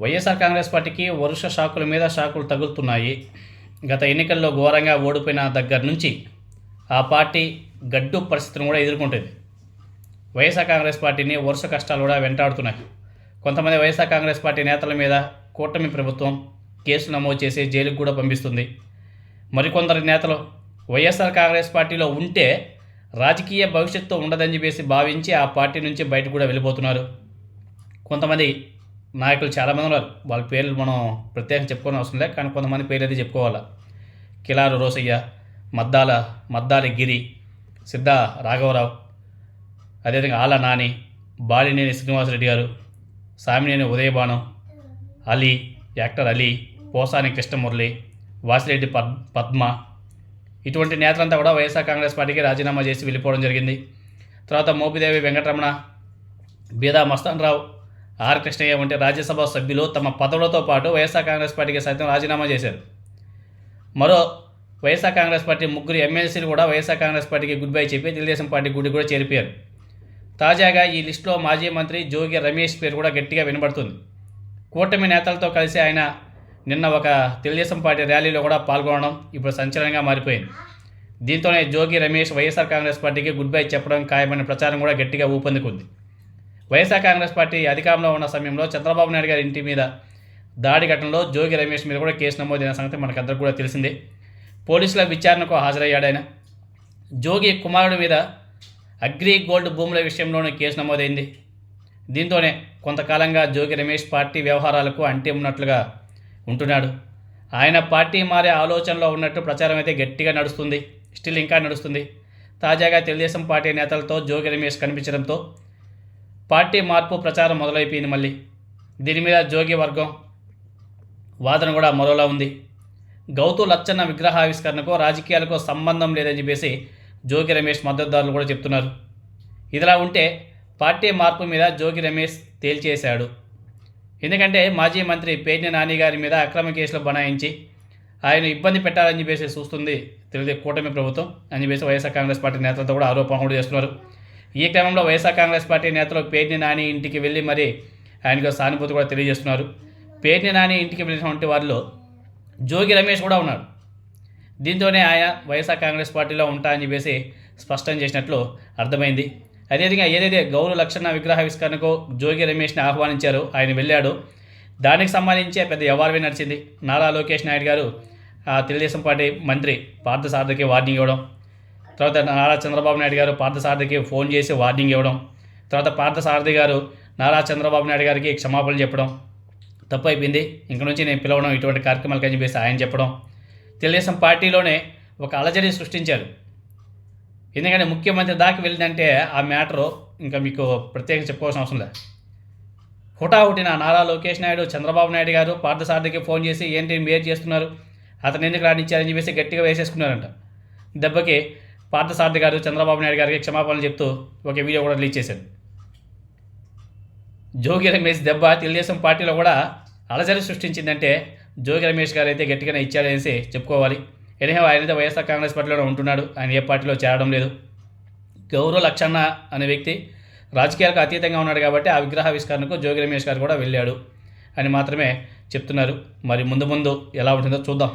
వైఎస్ఆర్ కాంగ్రెస్ పార్టీకి వరుస షాకుల మీద షాకులు తగులుతున్నాయి. గత ఎన్నికల్లో ఘోరంగా ఓడిపోయిన దగ్గర నుంచి ఆ పార్టీ గడ్డు పరిస్థితిని కూడా ఎదుర్కొంటుంది. వైఎస్ఆర్ కాంగ్రెస్ పార్టీని వరుస కష్టాలు కూడా వెంటాడుతున్నాయి. కొంతమంది వైఎస్ఆర్ కాంగ్రెస్ పార్టీ నేతల మీద కూటమి ప్రభుత్వం కేసులు నమోదు చేసి జైలుకు కూడా పంపిస్తుంది. మరికొందరు నేతలు వైఎస్ఆర్ కాంగ్రెస్ పార్టీలో ఉంటే రాజకీయ భవిష్యత్తు ఉండదని చెప్పేసి భావించి ఆ పార్టీ నుంచి బయటకు కూడా వెళ్ళిపోతున్నారు. కొంతమంది నాయకులు చాలామంది ఉన్నారు. వాళ్ళ పేర్లు మనం ప్రత్యేకంగా చెప్పుకోని అవసరం లేదు. కానీ కొంతమంది పేర్లు అయితే చెప్పుకోవాలా? కిలారు రోసయ్య మద్దాల మద్దాలి గిరి సిద్ధ రాఘవరావు అదేవిధంగా ఆల నాని బాలినేని శ్రీనివాసరెడ్డి గారు సామినేని ఉదయబాణం అలీ యాక్టర్ అలీ పోసాని కృష్ణమురళి వాసిరెడ్డి పద్ పద్మ. ఇటువంటి నేతలంతా కూడా వైఎస్ఆర్ కాంగ్రెస్ పార్టీకి రాజీనామా చేసి వెళ్ళిపోవడం జరిగింది. తర్వాత మోపిదేవి వెంకటరమణ బీదా మస్తాన్ రావు ఆర్ కృష్ణయ్య వంటి రాజ్యసభ సభ్యులు తమ పదవులతో పాటు వైఎస్ఆర్ కాంగ్రెస్ పార్టీకి సైతం రాజీనామా చేశారు. మరో వైఎస్ఆర్ కాంగ్రెస్ పార్టీ ముగ్గురు ఎమ్మెల్సీలు కూడా వైఎస్ఆర్ కాంగ్రెస్ పార్టీకి గుడ్ బై చెప్పి తెలుగుదేశం పార్టీ గుడి కూడా చేరిపోయారు. తాజాగా ఈ లిస్టులో మాజీ మంత్రి జోగి రమేష్ పేరు కూడా గట్టిగా వినబడుతుంది. కూటమి నేతలతో కలిసి ఆయన నిన్న ఒక తెలుగుదేశం పార్టీ ర్యాలీలో కూడా పాల్గొనడం ఇప్పుడు సంచలనంగా మారిపోయింది. దీంతోనే జోగి రమేష్ వైఎస్ఆర్ కాంగ్రెస్ పార్టీకి గుడ్ బై చెప్పడం ఖాయమైన ప్రచారం కూడా గట్టిగా ఊపందుకుంది. వైఎస్ఆర్ కాంగ్రెస్ పార్టీ అధికారంలో ఉన్న సమయంలో చంద్రబాబు నాయుడు గారి ఇంటి మీద దాడి ఘటనలో జోగి రమేష్ మీద కూడా కేసు నమోదైన సంగతి మనకందరికీ కూడా తెలిసిందే. పోలీసుల విచారణకు హాజరయ్యాడు ఆయన జోగి కుమారుడి మీద అగ్రి గోల్డ్ భూముల విషయంలోనూ కేసు నమోదైంది. దీంతోనే కొంతకాలంగా జోగి రమేష్ పార్టీ వ్యవహారాలకు అంటి ఉన్నట్లుగా ఉంటున్నాడు. ఆయన పార్టీ మారే ఆలోచనలో ఉన్నట్టు ప్రచారం అయితే గట్టిగా నడుస్తుంది. స్టిల్ ఇంకా నడుస్తుంది. తాజాగా తెలుగుదేశం పార్టీ నేతలతో జోగి రమేష్ కనిపించడంతో పార్టీ మార్పు ప్రచారం మొదలైపోయింది మళ్ళీ. దీని మీద జోగి వర్గం వాదన కూడా మరోలా ఉంది. గౌతు లచ్చన్న విగ్రహావిష్కరణకు రాజకీయాలకు సంబంధం లేదని చెప్పేసి జోగి రమేష్ మద్దతుదారులు కూడా చెప్తున్నారు. ఇదిలా ఉంటే పార్టీ మార్పు మీద జోగి రమేష్ తేల్చేశాడు. ఎందుకంటే మాజీ మంత్రి పేర్ని నాని గారి మీద అక్రమ కేసులు బనాయించి ఆయన ఇబ్బంది పెట్టాలని చెప్పేసి చూస్తుంది తెలుగు కూటమి ప్రభుత్వం అని చెప్పేసి వైఎస్ఆర్ కాంగ్రెస్ పార్టీ నేతలతో కూడా ఆరోపణ కూడా చేస్తున్నారు. ఈ క్రమంలో వైఎస్ఆర్ కాంగ్రెస్ పార్టీ నేతలు పేర్ని నాని ఇంటికి వెళ్ళి మరి ఆయనకు సానుభూతి కూడా తెలియజేస్తున్నారు. పేర్ని నాని ఇంటికి వెళ్ళినటువంటి వారిలో జోగి రమేష్ కూడా ఉన్నాడు దీంతోనే ఆయన వైఎస్ఆర్ కాంగ్రెస్ పార్టీలో ఉంటా అని చెప్పేసి స్పష్టం చేసినట్లు అర్థమైంది. అదేవిధంగా ఏదైతే గౌరవ లక్షణ విగ్రహావిష్కరణకు జోగి రమేష్ని ఆహ్వానించారో ఆయన వెళ్ళాడు. దానికి సంబంధించి పెద్ద వ్యవహారమే నడిచింది. నారా లోకేష్ నాయుడు గారు ఆ తెలుగుదేశం పార్టీ మంత్రి పార్థసారథికి వార్నింగ్ ఇవ్వడం తర్వాత నారా చంద్రబాబు నాయుడు గారు పార్థసారథికి ఫోన్ చేసి వార్నింగ్ ఇవ్వడం తర్వాత పార్థసారథి గారు నారా చంద్రబాబు నాయుడు గారికి క్షమాపణలు చెప్పడం తప్పు అయిపోయింది. ఇంక నుంచి నేను పిలవడం ఇటువంటి కార్యక్రమాలకు అని చెప్పేసి ఆయన చెప్పడం. తెలుగుదేశం పార్టీలోనే ఒక అలజడి సృష్టించారు. ఎందుకంటే ముఖ్యమంత్రి దాకా వెళ్ళిందంటే ఆ మ్యాటరు ఇంకా మీకు ప్రత్యేకంగా చెప్పుకోవాల్సిన అవసరం లేదు. హుటాహుటిన నారా లోకేష్ నాయుడు చంద్రబాబు నాయుడు గారు పార్థసారథికి ఫోన్ చేసి ఏంటి మీరు చేస్తున్నారు అతను ఎందుకు రాణించారని చెప్పేసి గట్టిగా వేసేసుకున్నారంట. దెబ్బకి పార్థసారథి గారు చంద్రబాబు నాయుడు గారికి క్షమాపణలు చెప్తూ ఒక వీడియో కూడా రిలీజ్ చేశారు. జోగి రమేష్ దెబ్బ తెలుగుదేశం పార్టీలో కూడా అలజడి సృష్టించిందంటే జోగి రమేష్ గారు అయితే గట్టిగానే ఇచ్చాడనేసి చెప్పుకోవాలి. ఎనిహో ఆయన అయితే వైఎస్ఆర్ కాంగ్రెస్ పార్టీలోనే ఉంటున్నాడు. ఆయన ఏ పార్టీలో చేరడం లేదు. గౌరవ లక్షణ అనే వ్యక్తి రాజకీయాలకు అతీతంగా ఉన్నాడు కాబట్టి ఆ విగ్రహావిష్కరణకు జోగి రమేష్ గారు కూడా వెళ్ళాడు అని మాత్రమే చెప్తున్నారు. మరి ముందు ముందు ఎలా ఉంటుందో చూద్దాం.